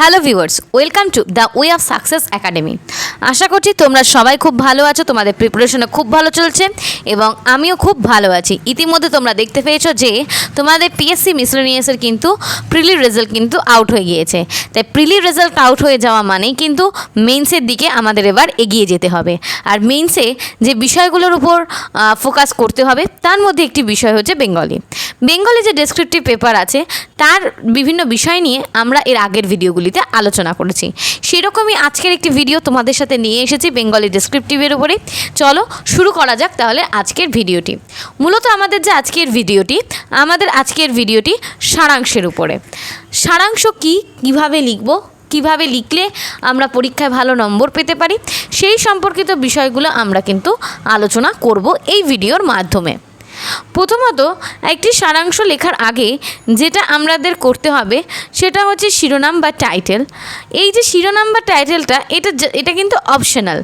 Hello viewers, welcome to the way of success academy. আশা করছি তোমরা সবাই খুব ভালো আছো, তোমাদের প্রিপারেশনে খুব ভালো চলছে এবং আমিও খুব ভালো আছি। ইতিমধ্যে তোমরা দেখতে পেয়েছ যে, তোমাদের পিএসসি মিসলেনিয়াসের কিন্তু প্রিলি রেজাল্ট কিন্তু আউট হয়ে গিয়েছে। তাই প্রিলি রেজাল্ট আউট হয়ে যাওয়া মানেই কিন্তু মেন্সের দিকে আমাদের এবার এগিয়ে যেতে হবে। আর মেন্সে যে বিষয়গুলোর উপর ফোকাস করতে হবে, তার মধ্যে একটি বিষয় হচ্ছে বেঙ্গলি বেঙ্গলি যে ডেসক্রিপটিভ পেপার আছে, তার বিভিন্ন বিষয় নিয়ে আমরা এর আগের ভিডিওগুলিতে আলোচনা করেছি। সেরকমই আজকের একটি ভিডিও তোমাদের সাথে নিয়ে এসেছি বেঙ্গলি ডেসক্রিপটিভের উপরে। চলো শুরু করা যাক তাহলে আজকের ভিডিওটি মূলত আমাদের যে আজকের ভিডিওটি আমাদের আজকের ভিডিওটি সারাংশের উপরে। সারাংশ কি, কীভাবে লিখব, কীভাবে লিখলে আমরা পরীক্ষায় ভালো নম্বর পেতে পারি, সেই সম্পর্কিত বিষয়গুলো আমরা কিন্তু আলোচনা করব এই ভিডিওর মাধ্যমে। প্রথমত, একটি সারাংশ লেখার আগে যেটা আমাদের করতে হবে সেটা হচ্ছে শিরোনাম বা টাইটেল এই যে শিরোনাম বা টাইটেলটা এটা এটা কিন্তু অপশনাল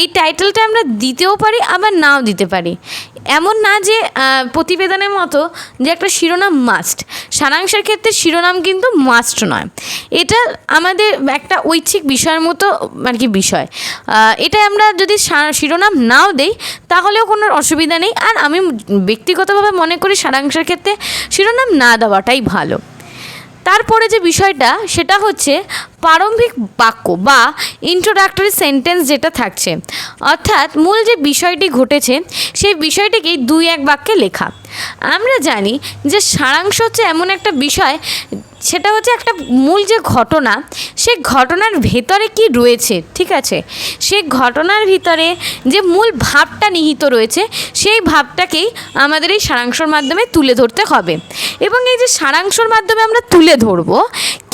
এই টাইটেলটা আমরা দিতেও পারি, আবার নাও দিতে পারি। এমন না যে প্রতিবেদনের মতো যে একটা শিরোনাম মাস্ট সারাংশের ক্ষেত্রে শিরোনাম কিন্তু মাস্ট নয়। এটা আমাদের একটা ঐচ্ছিক বিষয়ের মতো আর কি বিষয়। এটা আমরা যদি শিরোনাম নাও দেই, তাহলেও কোনো অসুবিধা নেই। আর আমি ব্যক্তিগতভাবে মনে করি সারাংশের ক্ষেত্রে শিরোনাম না দেওয়াটাই ভালো। তারপরে যে বিষয়টা সেটা হচ্ছে প্রারম্ভিক বাক্য বা ইন্ট্রোডাক্টরি সেন্টেন্স যেটা থাকছে, অর্থাৎ মূল যে বিষয়টি ঘটেছে, সেই বিষয়টিকেই দুই এক বাক্যে লেখা। আমরা জানি যে সারাংশ হচ্ছে এমন একটা বিষয়, সেটা হচ্ছে একটা মূল যে ঘটনা সে ঘটনার ভেতরে কি রয়েছে, ঠিক আছে? সেই ঘটনার ভিতরে যে মূল ভাবটা নিহিত রয়েছে, সেই ভাবটাকেই আমাদের এই সারাংশর মাধ্যমে তুলে ধরতে হবে। এবং এই যে সারাংশর মাধ্যমে আমরা তুলে ধরবো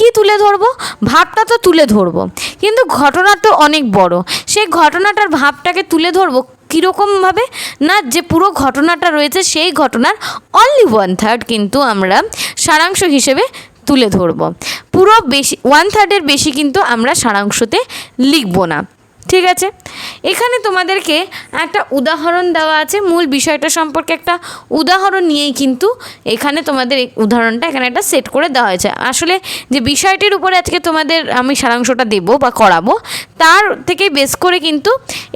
কি তুলে ধরবো? ভাবটা তো তুলে ধরবো। কিন্তু ঘটনা তো অনেক বড়। সেই ঘটনাটার ভাবটাকে তুলে ধরবো কীরকমভাবে? না, যে পুরো ঘটনাটা রয়েছে সেই ঘটনার অনলি ওয়ান থার্ড কিন্তু আমরা সারাংশ হিসেবে তুলে ধরবো। পুরো বেশি ওয়ান থার্ডের বেশি কিন্তু আমরা সারাংশতে লিখব না। ঠিক আছে? এখানে তোমাদেরকে একটা উদাহরণ দেওয়া আছে। মূল বিষয়টা সম্পর্কে একটা উদাহরণ নিয়েই কিন্তু এখানে তোমাদের উদাহরণটা এখানে একটা সেট করে দেওয়া হয়েছে। আসলে যে বিষয়টির উপরে আজকে তোমাদের আমি সারাংশটা দেবো বা করাবো, তার থেকে বেস করে কিন্তু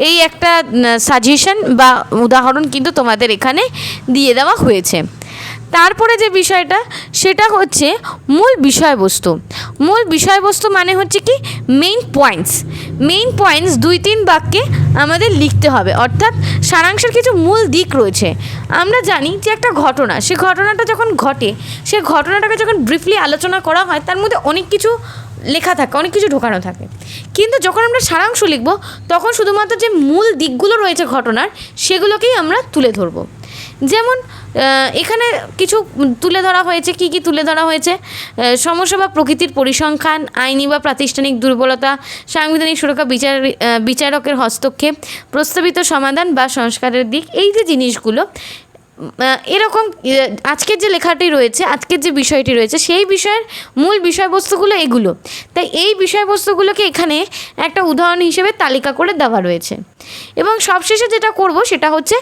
এই একটা সাজেশন বা উদাহরণ কিন্তু তোমাদের এখানে দিয়ে দেওয়া হয়েছে। তারপরে যে বিষয়টা, সেটা হচ্ছে মূল বিষয়বস্তু। মূল বিষয়বস্তু মানে হচ্ছে কি? মেইন পয়েন্টস মেইন পয়েন্টস দুই তিন বাক্যে আমাদের লিখতে হবে। অর্থাৎ সারাংশের কিছু মূল দিক রয়েছে। আমরা জানি যে একটা ঘটনা, সে ঘটনাটা যখন ঘটে, সে ঘটনাটাকে যখন ব্রিফলি আলোচনা করা হয়, তার মধ্যে অনেক কিছু লেখা থাকে, অনেক কিছু ঢোকানো থাকে। কিন্তু যখন আমরা সারাংশ লিখব, তখন শুধুমাত্র যে মূল দিকগুলো রয়েছে ঘটনার, সেগুলোকেই আমরা তুলে ধরবো। যেমন এখানে কিছু তুলে ধরা হয়েছে, কি কি তুলে ধরা হয়েছে? সমস্যা বা প্রকৃতির পরিসংখ্যান, আইনি বা প্রাতিষ্ঠানিক দুর্বলতা, সাংবিধানিক সুরক্ষা, বিচার বিচারকের হস্তক্ষেপ, প্রস্তাবিত সমাধান বা সংস্কারের দিক, এই যে জিনিসগুলো এরকম আজকের যে লেখাটি রয়েছে, আজকের যে বিষয়টি রয়েছে, সেই বিষয়ের মূল বিষয়বস্তুগুলো এগুলো। তাই এই বিষয়বস্তুগুলোকে এখানে একটা উদাহরণ হিসেবে তালিকা করে দেওয়া রয়েছে। এবং সবশেষে যেটা করব সেটা হচ্ছে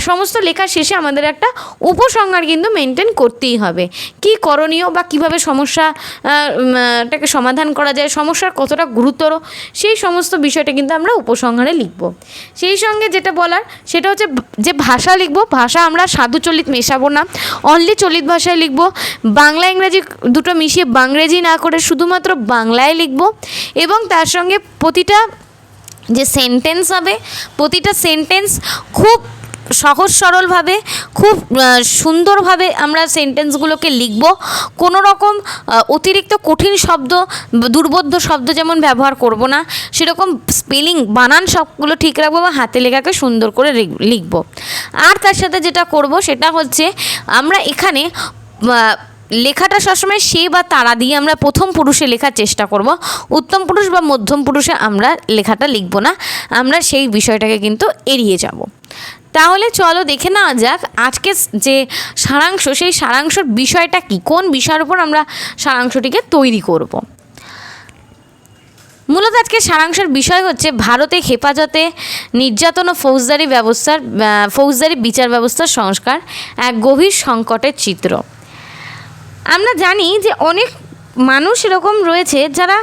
সমস্ত লেখার শেষে আমাদের একটা উপসংহার কিন্তু মেনটেন করতেই হবে। কি করণীয় বা কীভাবে সমস্যা আহ, উম, আহ, টাকে সমাধান করা যায় সমস্যার কতটা গুরুতর সেই সমস্ত বিষয়টা কিন্তু আমরা উপসংহারে লিখব। সেই সঙ্গে যেটা বলার সেটা হচ্ছে যে ভাষা লিখব ভাষা আমরা সাধু চলিত মেশাবো না। অনলি চলিত ভাষায় লিখব। বাংলা ইংরেজি দুটো মিশিয়ে বাংরেজি না করে শুধুমাত্র বাংলায় লিখব। এবং তার সঙ্গে প্রতিটা যে সেন্টেন্স হবে, প্রতিটা সেন্টেন্স খুব সহজ সরলভাবে, খুব সুন্দরভাবে আমরা সেন্টেন্সগুলোকে লিখব। কোনো রকম অতিরিক্ত কঠিন শব্দ, দুর্বোধ্য শব্দ যেমন ব্যবহার করব না, সেরকম স্পেলিং বানান সবগুলো ঠিক রাখব বা হাতে লেখাকে সুন্দর করে লিখ- লিখব। আর তার সাথে যেটা করব, সেটা হচ্ছে আমরা এখানে লেখাটা সবসময় সে বা তারা দিয়ে আমরা প্রথম পুরুষে লেখার চেষ্টা করব। উত্তম পুরুষ বা মধ্যম পুরুষে আমরা লেখাটা লিখব না। আমরা সেই বিষয়টাকে কিন্তু এড়িয়ে যাব। তাহলে চলো দেখে নেওয়া যাক আজকে যে সারাংশ, সেই সারাংশর বিষয়টা কি? কোন বিষয়ের উপর আমরা সারাংশটিকে তৈরি করব? মূলত আজকে সারাংশের বিষয় হচ্ছে ভারতে হেফাজতে নির্যাতন ও ফৌজদারি ব্যবস্থার ফৌজদারি বিচার ব্যবস্থার সংস্কার, এক গভীর সংকটের চিত্র। আমরা জানি যে অনেক মানুষ এরকম রয়েছে যারা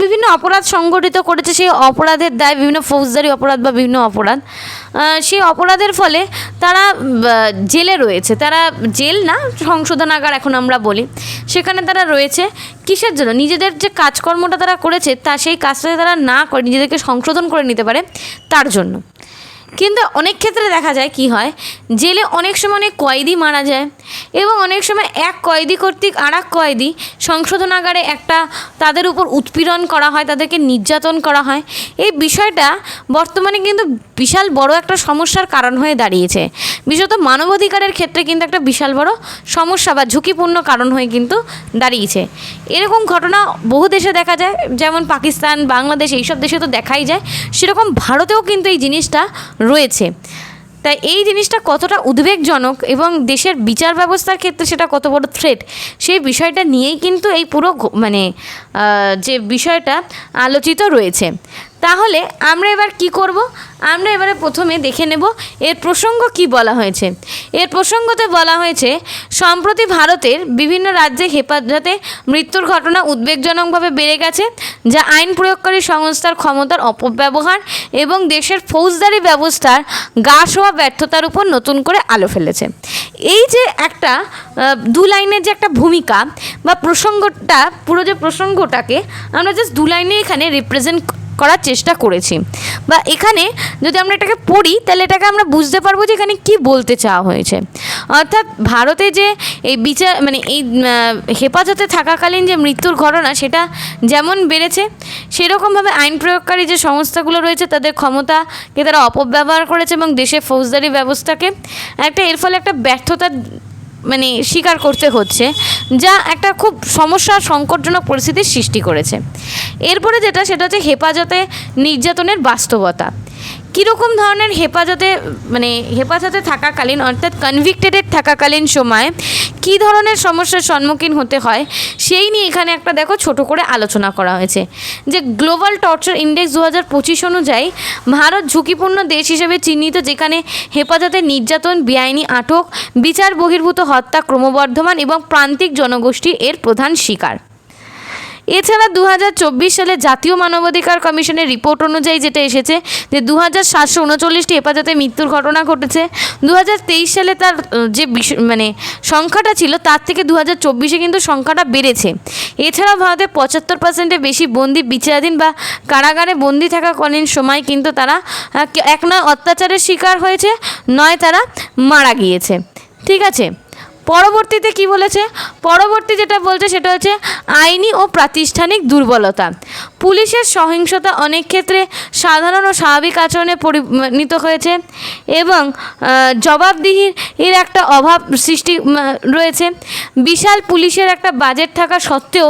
বিভিন্ন অপরাধ সংগঠিত করেছে, সেই অপরাধের দায় বিভিন্ন ফৌজদারি অপরাধ বা বিভিন্ন অপরাধ সেই অপরাধের ফলে তারা জেলে রয়েছে। তারা জেল না, সংশোধনাগার এখন আমরা বলি। সেখানে তারা রয়েছে। কিসের জন্য? নিজেদের যে কাজকর্মটা তারা করেছে, তা সেই কাজটা তারা না করে, নিজেদেরকে সংশোধন করে নিতে পারে, তার জন্য। কিন্তু অনেক ক্ষেত্রে দেখা যায় কি হয়, জেলে অনেক সময় অনেক কয়েদি মারা যায় এবং অনেক সময় এক কয়েদি কর্তৃক আর এক কয়েদি সংশোধনাগারে একটা তাদের উপর উৎপীড়ন করা হয়, তাদেরকে নির্যাতন করা হয়। এই বিষয়টা বর্তমানে কিন্তু বিশাল বড় একটা সমস্যার কারণ হয়ে দাঁড়িয়েছে। বিশেষত মানবাধিকারের ক্ষেত্রে কিন্তু একটা বিশাল বড় সমস্যা বা ঝুঁকিপূর্ণ কারণ হয়ে কিন্তু দাঁড়িয়েছে। এরকম ঘটনা বহু দেশে দেখা যায়, যেমন পাকিস্তান, বাংলাদেশ, এইসব দেশে তো দেখাই যায়। সেরকম ভারতেও কিন্তু এই জিনিসটা রয়েছে। তাই এই জিনিসটা কতটা উদ্বেগজনক এবং দেশের বিচার ব্যবস্থার ক্ষেত্রে সেটা কত বড় থ্রেট সেই বিষয়টা নিয়েই কিন্তু এই পুরো মানে যে বিষয়টা আলোচিত রয়েছে। তাহলে আমরা এবার কি করব? আমরা এবারে প্রথমে দেখে নেব এর প্রসঙ্গ কি বলা হয়েছে। এর প্রসঙ্গতে বলা হয়েছে, সম্প্রতি ভারতের বিভিন্ন রাজ্যে হেফাজতে মৃত্যুর ঘটনা উদ্বেগজনকভাবে বেড়ে গেছে, যা আইন প্রয়োগকারী সংস্থার ক্ষমতার অপব্যবহার এবং দেশের ফৌজদারি ব্যবস্থার গা শোয়া ব্যর্থতার উপর নতুন করে আলো ফেলেছে। এই যে একটা দু লাইনের যে একটা ভূমিকা বা প্রসঙ্গটা, পুরো যে প্রসঙ্গটাকে আমরা জাস্ট দু লাইনে এখানে রিপ্রেজেন্ট করার চেষ্টা করেছি। বা এখানে যদি আমরা এটাকে পড়ি, তাহলে এটাকে আমরা বুঝতে পারব যে এখানে কি বলতে চাওয়া হয়েছে। অর্থাৎ ভারতে যে এই বিচার মানে এই হেফাজতে থাকাকালীন যে মৃত্যুর ঘটনা, সেটা যেমন বেড়েছে, সেরকমভাবে আইন প্রয়োগকারী যে সংস্থাগুলো রয়েছে, তাদের ক্ষমতাকে তারা অপব্যবহার করেছে এবং দেশের ফৌজদারি ব্যবস্থাকে। একটা, এর ফলে একটা ব্যর্থতার মানে স্বীকার করতে হচ্ছে, যা একটা খুব সমস্যা সংকটজনক পরিস্থিতির সৃষ্টি করেছে। এরপরে যেটা, সেটা হচ্ছে হেফাজতে নির্যাতনের বাস্তবতা। কীরকম ধরনের হেফাজতে মানে হেফাজতে থাকাকালীন, অর্থাৎ কনভিক্টেডেড থাকাকালীন সময় কী ধরনের সমস্যার সম্মুখীন হতে হয়, সেই নিয়ে এখানে একটা দেখো ছোট করে আলোচনা করা হয়েছে। যে গ্লোবাল টর্চার ইন্ডেক্স দু হাজার পঁচিশ অনুযায়ী ভারত ঝুঁকিপূর্ণ দেশ হিসেবে চিহ্নিত, যেখানে হেফাজতে নির্যাতন, বেআইনি আটক, বিচার বহির্ভূত হত্যা, ক্রমবর্ধমান এবং প্রান্তিক জনগোষ্ঠী এর প্রধান শিকার। এছাড়া দু হাজার চব্বিশ সালে জাতীয় মানবাধিকার কমিশনের রিপোর্ট অনুযায়ী যেটা এসেছে যে দু হাজার সাতশো উনচল্লিশটি হেফাজতে মৃত্যুর ঘটনা ঘটেছে। দু হাজার তেইশ সালে তার যে মানে সংখ্যাটা ছিল তার থেকে দু হাজার চব্বিশে কিন্তু সংখ্যাটা বেড়েছে। এছাড়াও ভারতে পঁচাত্তর পার্সেন্টের বেশি বন্দি বিচারাধীন বা কারাগারে বন্দি থাকাকালীন সময় কিন্তু তারা এক নয় অত্যাচারের শিকার হয়েছে, নয় তারা মারা গিয়েছে। ঠিক আছে? পরবর্তীতে কি বলেছে? পরবর্তী যেটা বলছে সেটা হচ্ছে আইনি ও প্রাতিষ্ঠানিক দুর্বলতা। পুলিশের সহিংসতা অনেক ক্ষেত্রে সাধারণ ও স্বাভাবিক আচরণে পরিণত হয়েছে এবং জবাবদিহির এর একটা অভাব সৃষ্টি রয়েছে। বিশাল পুলিশের একটা বাজেট থাকা সত্ত্বেও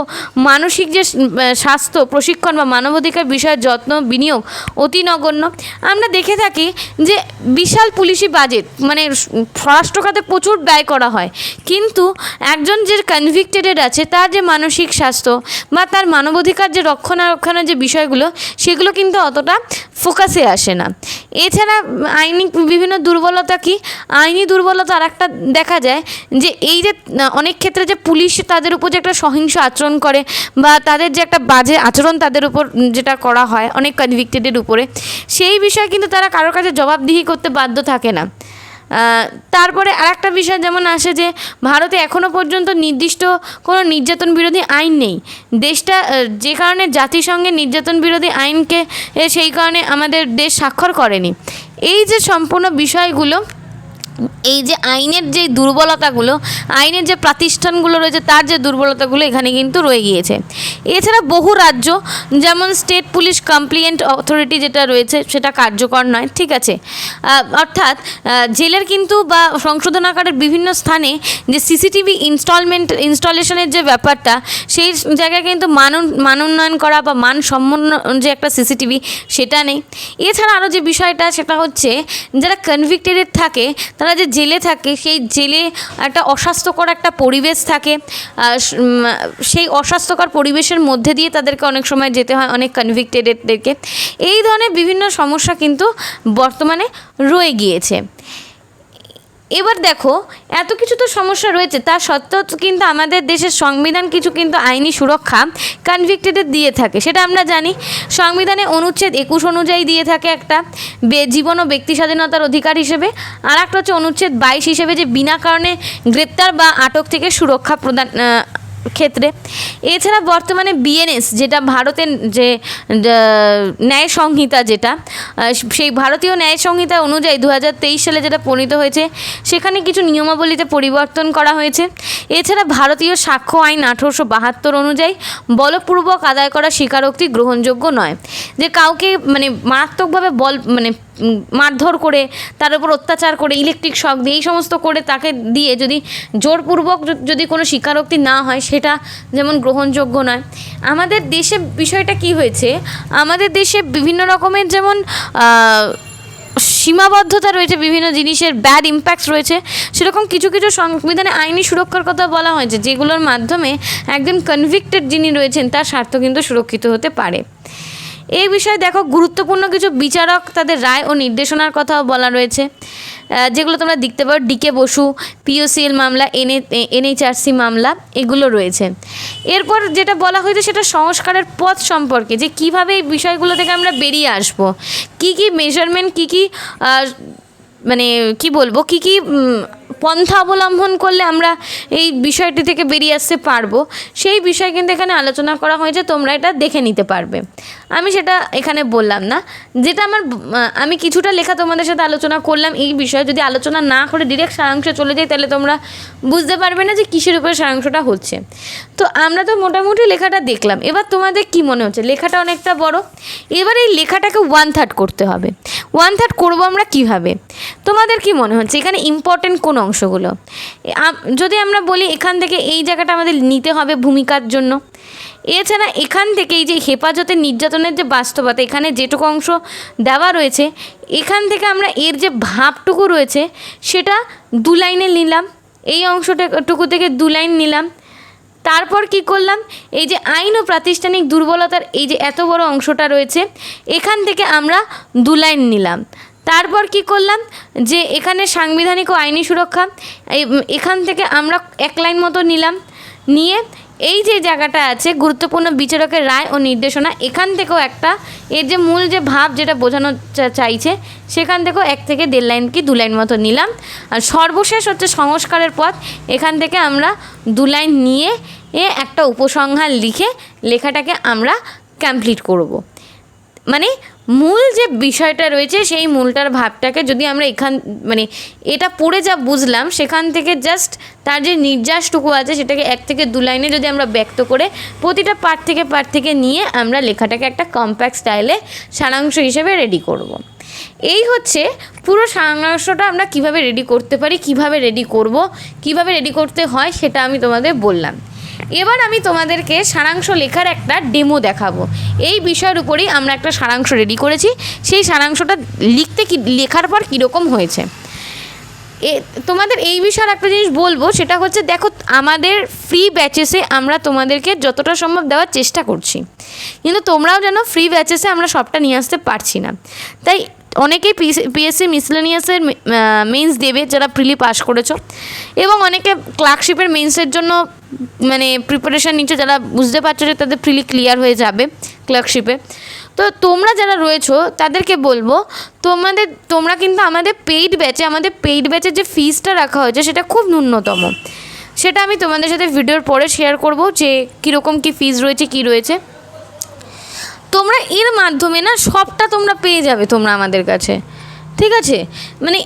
মানসিক যে স্বাস্থ্য, প্রশিক্ষণ বা মানবাধিকার বিষয়ে যত্ন, বিনিয়োগ অতি নগণ্য। আমরা দেখে থাকি যে বিশাল পুলিশি বাজেট মানে স্বরাষ্ট্র খাতে প্রচুর ব্যয় করা হয়। কিন্তু একজন যে কনভিক্টেডেড আছে, তার যে মানসিক স্বাস্থ্য বা তার মানবাধিকার যে রক্ষণাবেক্ষণের যে বিষয়গুলো, সেগুলো কিন্তু অতটা ফোকাসে আসে না। এছাড়া আইনি বিভিন্ন দুর্বলতা কি? আইনি দুর্বলতা আর একটা দেখা যায় যে এই যে, অনেক ক্ষেত্রে যে পুলিশ তাদের উপর যে একটা সহিংস আচরণ করে বা তাদের যে একটা বাজে আচরণ তাদের উপর যেটা করা হয়, অনেক কনভিক্টেডের উপরে, সেই বিষয়ে কিন্তু তারা কারোর কাছে জবাবদিহি করতে বাধ্য থাকে না। আহ, আর একটা বিষয় যেমন আসে যে ভারতে এখনও পর্যন্ত নির্দিষ্ট কোনো নির্যাতন বিরোধী আইন নেই। দেশটা যে কারণে জাতিসংঘে নির্যাতন বিরোধী আইনকে সেই কারণে আমাদের দেশ স্বাক্ষর করেনি। এই যে সম্পূর্ণ বিষয়গুলো এই যে আইনের যে দুর্বলতাগুলো, আইনের যে প্রতিষ্ঠানগুলো রয়েছে, তার যে দুর্বলতাগুলো এখানে কিন্তু রয়ে গিয়েছে। এছাড়া বহু রাজ্য, যেমন স্টেট পুলিশ কমপ্লিয়েন্ট অথরিটি যেটা রয়েছে, সেটা কার্যকর নয়, ঠিক আছে? অর্থাৎ জেলের কিন্তু বা সংশোধন আকারের বিভিন্ন স্থানে যে সিসিটিভি ইনস্টলমেন্ট, ইনস্টলেশনের যে ব্যাপারটা, সেই জায়গায় কিন্তু মান উন- মান উন্নয়ন করা বা মান সম্পন্ন যে একটা সিসিটিভি, সেটা নেই। এছাড়া আরও যে বিষয়টা, সেটা হচ্ছে, যারা কনভিক্টেড থাকে, তারা যে জেলে থাকে, সেই জেলে একটা অস্বাস্থ্যকর একটা পরিবেশ থাকে। সেই অস্বাস্থ্যকর পরিবেশের মধ্যে দিয়ে তাদেরকে অনেক সময় যেতে হয়, অনেক কনভিক্টেডদেরকে এই ধরনের বিভিন্ন সমস্যা কিন্তু বর্তমানে রয়ে গিয়েছে। এবার দেখো, এত কিছু তো সমস্যা রয়েছে। তা সত্ত্বেও কিন্তু আমাদের দেশের সংবিধান কিছু কিন্তু আইনি সুরক্ষা কনভিক্টেডের দিয়ে থাকে। সেটা আমরা জানি। সংবিধানে অনুচ্ছেদ একুশ অনুযায়ী দিয়ে থাকে একটা জীবন ও ব্যক্তি স্বাধীনতার অধিকার হিসেবে। আর একটা হচ্ছে অনুচ্ছেদ বাইশ হিসেবে যে বিনা কারণে গ্রেপ্তার বা আটক থেকে সুরক্ষা প্রদান ক্ষেত্রে। এছাড়া বর্তমানে বিএনএস যেটা ভারতের যে ন্যায় সংহিতা যেটা সেই ভারতীয় ন্যায় সংহিতা অনুযায়ী দু হাজার তেইশ সালে যেটা প্রণীত হয়েছে, সেখানে কিছু নিয়মাবলীতে পরিবর্তন করা হয়েছে। এছাড়া ভারতীয় সাক্ষ্য আইন আঠেরোশো বাহাত্তর অনুযায়ী বলপূর্বক আদায় করা স্বীকারোক্তি গ্রহণযোগ্য নয়। যে কাউকে মানে মারাত্মকভাবে বল মানে মারধর করে, তার উপর অত্যাচার করে ইলেকট্রিক শক দিয়ে, এই সমস্ত করে তাকে দিয়ে যদি জোরপূর্বক যদি কোনো স্বীকারোক্তি না হয়, সেটা যেমন গ্রহণযোগ্য নয়। আমাদের দেশে বিষয়টা কি হয়েছে? আমাদের দেশে বিভিন্ন রকমের যেমন সীমাবদ্ধতা রয়েছে, বিভিন্ন জিনিসের ব্যাড ইম্প্যাক্টস রয়েছে। সেরকম কিছু কিছু সংবিধানে আইনি সুরক্ষার কথা বলা হয়েছে, যেগুলোর মাধ্যমে একজন কনভিক্টেড যিনি রয়েছেন, তার স্বার্থ কিন্তু সুরক্ষিত হতে পারে। এই বিষয়ে দেখো গুরুত্বপূর্ণ কিছু বিচারক তাদের রায় ও নির্দেশনার কথাও বলা রয়েছে যেগুলো তোমরা দেখতে পারো ডিকে বসু, পিওসিএল মামলা এনএ এনএইচআরসি মামলা, এগুলো রয়েছে। এরপর যেটা বলা হয়েছে সেটা সংস্কারের পথ সম্পর্কে, যে কীভাবে এই বিষয়গুলো থেকে আমরা বেরিয়ে আসব, কি কি মেজারমেন্ট কি কি মানে কি বলব, কি কি পন্থা অবলম্বন করলে আমরা এই বিষয়টি থেকে বেরিয়ে আসতে পারব, সেই বিষয় কিন্তু এখানে আলোচনা করা হয়েছে, তোমরা এটা দেখে নিতে পারবে। আমি সেটা এখানে বললাম না। যেটা আমার আমি কিছুটা লেখা তোমাদের সাথে আলোচনা করলাম এই বিষয়ে। যদি আলোচনা না করে ডিরেক্ট সারাংশে চলে যাই, তাহলে তোমরা বুঝতে পারবে না যে কিসের উপরে সারাংশটা হচ্ছে। তো আমরা তো মোটামুটি লেখাটা দেখলাম। এবার তোমাদের কি মনে হচ্ছে? লেখাটা অনেকটা বড়। এবার এই লেখাটাকে ওয়ান থার্ড করতে হবে। ওয়ান থার্ড করব আমরা কীভাবে? তোমাদের কি মনে হচ্ছে? এখানে ইম্পর্টেন্ট কোন অংশগুলো? যদি আমরা বলি এখান থেকে এই জায়গাটা আমাদের নিতে হবে ভূমিকার জন্য। এছাড়া এখান থেকে এই যে হেফাজতের নির্যাতনের যে বাস্তবতা, এখানে যেটুকু অংশ দেওয়া রয়েছে, এখান থেকে আমরা এর যে ভাবটুকু রয়েছে, সেটা দু লাইনে নিলাম। এই অংশটুকু থেকে দু লাইন নিলাম। তারপর কি করলাম? এই যে আইন ও প্রাতিষ্ঠানিক দুর্বলতার এই যে এত বড় অংশটা রয়েছে, এখান থেকে আমরা দু লাইন নিলাম। তারপর কি করলাম? যে এখানে সাংবিধানিক ও আইনি সুরক্ষা এখান থেকে আমরা এক লাইন মতো নিলাম। নিয়ে এই যে জায়গাটা আছে, গুরুত্বপূর্ণ বিচারকের রায় ও নির্দেশনা, এখান থেকেও একটা, এর যে মূল যে ভাব যেটা বোঝানো চাইছে, সেখান থেকেও এক থেকে দেড় লাইন কি দু লাইন মতো নিলাম আর সর্বশেষ হচ্ছে সংস্কারের পথ, এখান থেকে আমরা দু লাইন নিয়ে এ একটা উপসংহার লিখে লেখাটাকে আমরা কমপ্লিট করব। মানে মূল যে বিষয়টা রয়েছে, সেই মূলটার ভাবটাকে যদি আমরা এখান মানে এটা পড়ে যা বুঝলাম, সেখান থেকে জাস্ট তার যে নির্যাসটুকু আছে, সেটাকে এক থেকে দু লাইনে যদি আমরা ব্যক্ত করে প্রতিটা পার্ট থেকে পার্ট থেকে নিয়ে আমরা লেখাটাকে একটা কম্প্যাক্ট স্টাইলে সারাংশ হিসেবে রেডি করব। এই হচ্ছে পুরো সারাংশটা আমরা কীভাবে রেডি করতে পারি, কীভাবে রেডি করব, কীভাবে রেডি করতে হয়, সেটা আমি তোমাদের বললাম এবার আমি তোমাদেরকে সারাংশ লেখার একটা ডেমো দেখাবো। এই বিষয়ের উপরেই আমরা একটা সারাংশ রেডি করেছি। সেই সারাংশটা লিখতে কি, লেখার পর কীরকম হয়েছে? এ, তোমাদের এই বিষয়ে একটা জিনিস বলব, সেটা হচ্ছে দেখো, আমাদের ফ্রি ব্যাচেসে আমরা তোমাদেরকে যতটা সম্ভব দেওয়ার চেষ্টা করছি। কিন্তু তোমরাও যেন ফ্রি ব্যাচেসে আমরা সবটা নিয়ে আসতে পারছি না। তাই অনেকেই পিএসসি মিসলেনিয়াসের মেন্স দেবে যারা প্রিলি পাস করেছ। এবং অনেকে ক্লার্কশিপের মেন্সের জন্য মানে প্রিপারেশান নিচ্ছে যারা বুঝতে পারছ যে তাদের প্রিলি ক্লিয়ার হয়ে যাবে ক্লার্কশিপে তো তোমরা যারা রয়েছো, তাদেরকে বলব, তোমাদের, তোমরা কিন্তু আমাদের পেইড ব্যাচে আমাদের পেইড ব্যাচে যে ফিজটা রাখা হয়েছে, সেটা খুব ন্যূনতম। সেটা আমি তোমাদের সাথে ভিডিওর পরে শেয়ার করব যে কীরকম কী ফিজ রয়েছে, কী রয়েছে। তোমরা এর মাধ্যমে না সবটা তোমরা পেয়ে যাবে তোমরা আমাদের কাছে। ঠিক আছে? মানে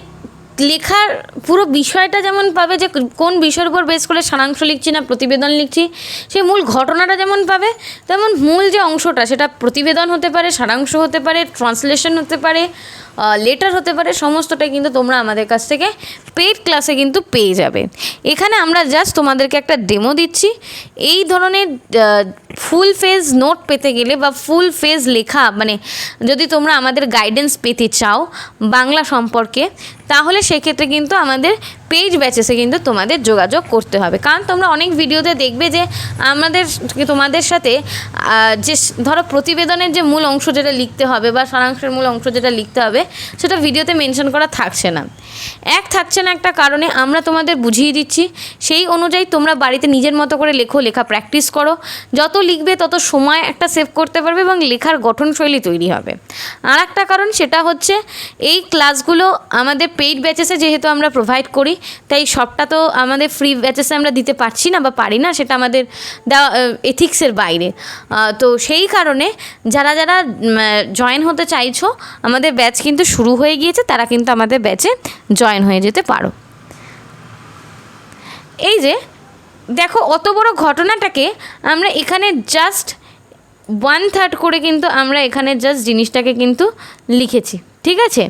লেখার পুরো বিষয়টা যেমন পাবে যে কোন বিষয়ের উপর বেস করে সারাংশ লিখছি না প্রতিবেদন লিখছি সেই মূল ঘটনাটা যেমন পাবে, তেমন মূল যে অংশটা সেটা প্রতিবেদন হতে পারে, সারাংশ হতে পারে, ট্রান্সলেশন হতে পারে লেটার হতে পারে, সমস্তটাই কিন্তু তোমরা আমাদের কাছ থেকে পেড ক্লাসে কিন্তু পেয়ে যাবে। এখানে আমরা জাস্ট তোমাদেরকে একটা ডেমো দিচ্ছি। এই ধরনের ফুল ফেজ নোট পেতে গেলে বা ফুল ফেজ লেখা মানে যদি তোমরা আমাদের গাইডেন্স পেতে চাও বাংলা সম্পর্কে, তাহলে সেক্ষেত্রে কিন্তু আমাদের পেজ ব্যাচেসে কিন্তু তোমাদের যোগাযোগ করতে হবে। কারণ তোমরা অনেক ভিডিওতে দেখবে যে আমাদের, তোমাদের সাথে যে ধরো প্রতিবেদনের যে মূল অংশ যেটা লিখতে হবে বা সারাংশের মূল অংশ যেটা লিখতে হবে, সেটা ভিডিওতে মেনশন করা থাকছে না। এক থাকছে না একটা কারণে আমরা তোমাদের বুঝিয়ে দিচ্ছি, সেই অনুযায়ী তোমরা বাড়িতে নিজের মতো করে লেখো, লেখা প্র্যাকটিস করো। যত লিখবে তত সময় একটা সেভ করতে পারবে এবং লেখার গঠনশৈলী তৈরি হবে। আর একটা কারণ সেটা হচ্ছে, এই ক্লাসগুলো আমাদের পেইড ব্যাচেসে যেহেতু আমরা প্রোভাইড করি তাই সবটা তো আমাদের ফ্রি ব্যাচেসে আমরা দিতে পারছি না বা পারি না, সেটা আমাদের দেওয়া এথিক্সের বাইরে। তো সেই কারণে যারা যারা জয়েন হতে চাইছো, আমাদের ব্যাচ কিন্তু শুরু হয়ে গিয়েছে, তারা কিন্তু আমাদের ব্যাচে জয়েন হয়ে যেতে পারো। এই যে, দেখো অত বড় ঘটনাটাকে আমরা এখানে জাস্ট ওয়ান থার্ড করে কিন্তু আমরা এখানে জাস্ট জিনিসটাকে কিন্তু লিখেছি, ঠিক আছে?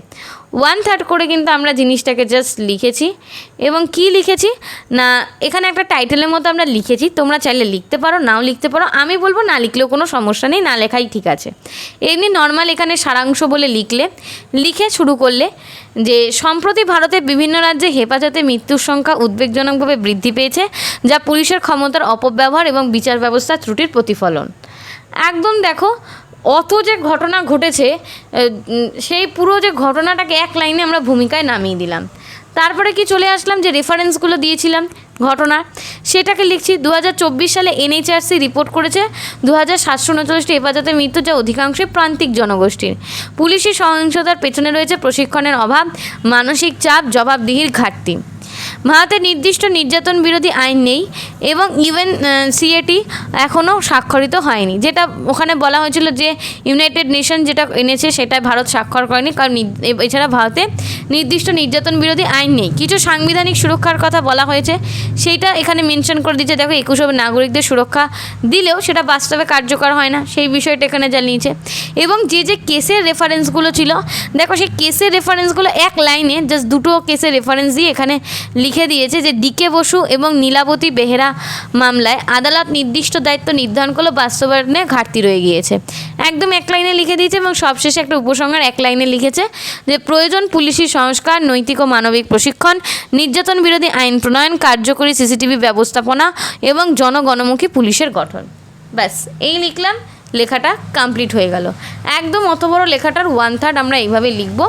ওয়ান থার্ড করে কিন্তু আমরা জিনিসটাকে জাস্ট লিখেছি। এবং কি লিখেছি? না, এখানে একটা টাইটেলের মতো আমরা লিখেছি। তোমরা চাইলে লিখতে পারো, নাও লিখতে পারো। আমি বলব, না লিখলেও কোনো সমস্যা নেই, না লেখাই ঠিক আছে। এমনি নর্মাল এখানে সারাংশ বলে লিখলে, লিখে শুরু করলে যে সম্প্রতি ভারতের বিভিন্ন রাজ্যে হেফাজতে মৃত্যুর সংখ্যা উদ্বেগজনকভাবে বৃদ্ধি পেয়েছে, যা পুলিশের ক্ষমতার অপব্যবহার এবং বিচার ব্যবস্থার ত্রুটির প্রতিফলন। একদম দেখো অত যে ঘটনা ঘটেছে সেই পুরো যে ঘটনাটাকে এক লাইনে আমরা ভূমিকায় নামিয়ে দিলাম। তারপরে কি চলে আসলাম যে রেফারেন্সগুলো দিয়েছিলাম ঘটনা। সেটাকে লিখছি দু হাজার চব্বিশ সালে এনএইচআরসি রিপোর্ট করেছে দু হাজার সাতশো উনচল্লিশটি হেফাজতে মৃত্যু যা অধিকাংশই প্রান্তিক জনগোষ্ঠীর। পুলিশি সহিংসতার পেছনে রয়েছে প্রশিক্ষণের অভাব, মানসিক চাপ, জবাবদিহির ঘাটতি। ভারতে নির্দিষ্ট নির্যাতন বিরোধী আইন নেই এবং ইভেন সিএটি এখনও স্বাক্ষরিত হয়নি। যেটা ওখানে বলা হয়েছিল যে ইউনাইটেড নেশন যেটা এনেছে সেটা ভারত স্বাক্ষর করেনি, কারণ এছাড়া ভারতে নির্দিষ্ট নির্যাতন বিরোধী আইন নেই। কিছু সাংবিধানিক সুরক্ষার কথা বলা হয়েছে, সেইটা এখানে মেনশন করে দিচ্ছে দেখো একুশে নাগরিকদের সুরক্ষা দিলেও সেটা বাস্তবে কার্যকর হয় না, সেই বিষয়টা এখানে জানিয়েছে। এবং যে যে কেসের রেফারেন্সগুলো ছিল, দেখো সেই কেসের রেফারেন্সগুলো এক লাইনে জাস্ট দুটো কেসের রেফারেন্স দিয়ে এখানে লিখে দিয়েছে যে ডিকে বসু এবং নীলাবতী বেহেরা মামলায় আদালত নির্দিষ্ট দায়িত্ব নির্ধারণ করল বাস্তবায়নে ঘাটতি রয়ে গিয়েছে। একদম এক লাইনে লিখে দিয়েছে এবং সবশেষে একটা উপসংহার এক লাইনে লিখেছে যে প্রয়োজন পুলিশি সংস্কার, নৈতিক ও মানবিক প্রশিক্ষণ, নির্যাতন বিরোধী আইন প্রণয়ন, কার্যকরী সিসিটিভি ব্যবস্থাপনা এবং জনগণমুখী পুলিশের গঠন। ব্যাস, এই লিখলাম। লেখাটা কমপ্লিট হয়ে গেল। একদম অত বড় লেখাটার ওয়ান থার্ড আমরা এইভাবে লিখব।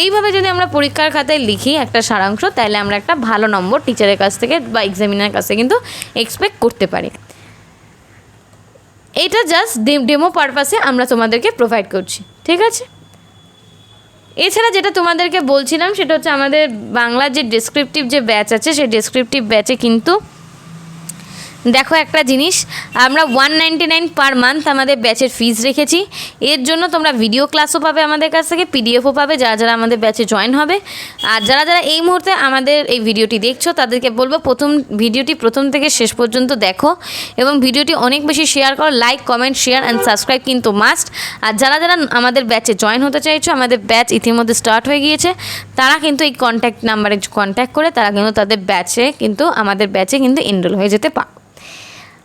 এইভাবে যদি আমরা পরীক্ষার খাতায় লিখি একটা সারাংশ, তাহলে আমরা একটা ভালো নম্বর টিচারের কাছ থেকে বা এক্সামিনার কাছ থেকে কিন্তু এক্সপেক্ট করতে পারি। এটা জাস্ট ডেমো পারপাসে আমরা তোমাদেরকে প্রোভাইড করছি, ঠিক আছে? এছাড়া যেটা তোমাদেরকে বলছিলাম, সেটা হচ্ছে আমাদের বাংলার যে ডেসক্রিপটিভ যে ব্যাচ আছে, সেই ডেসক্রিপটিভ ব্যাচে কিন্তু দেখো একটা জিনিস, আমরা one ninety nine per month আমাদের ব্যাচের ফিজ রেখেছি। এর জন্য তোমরা ভিডিও ক্লাসও পাবে আমাদের কাছ থেকে পিডিএফও পাবে, যারা যারা আমাদের ব্যাচে জয়েন হবে। আর যারা যারা এই মুহূর্তে আমাদের এই ভিডিওটি দেখছ, তাদেরকে বলব প্রথম ভিডিওটি প্রথম থেকে শেষ পর্যন্ত দেখো। এবং ভিডিওটি অনেক বেশি শেয়ার করো like comment share and subscribe কিন্তু মাস্ট আর যারা যারা আমাদের ব্যাচে জয়েন হতে চাইছো, আমাদের ব্যাচ ইতিমধ্যে স্টার্ট হয়ে গিয়েছে, তারা কিন্তু এই কন্ট্যাক্ট নাম্বারে কন্ট্যাক্ট করে, তারা কিন্তু তাদের ব্যাচে কিন্তু, আমাদের ব্যাচে কিন্তু এনরোল হয়ে যেতে পারো।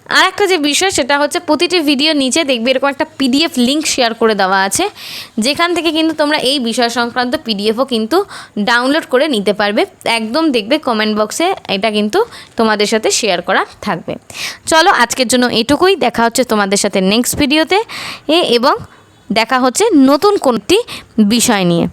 আর একটা যে বিষয়, সেটা হচ্ছে প্রতিটি ভিডিও নিচে দেখবে এরকম একটা পিডিএফ লিঙ্ক শেয়ার করে দেওয়া আছে, যেখান থেকে কিন্তু তোমরা এই বিষয় সংক্রান্ত পিডিএফও কিন্তু ডাউনলোড করে নিতে পারবে। একদম দেখবে কমেন্ট বক্সে এটা কিন্তু তোমাদের সাথে শেয়ার করা থাকবে। চলো আজকের জন্য এটুকুই, দেখা হচ্ছে তোমাদের সাথে নেক্সট ভিডিওতে এবং দেখা হচ্ছে নতুন কোনটি বিষয় নিয়ে।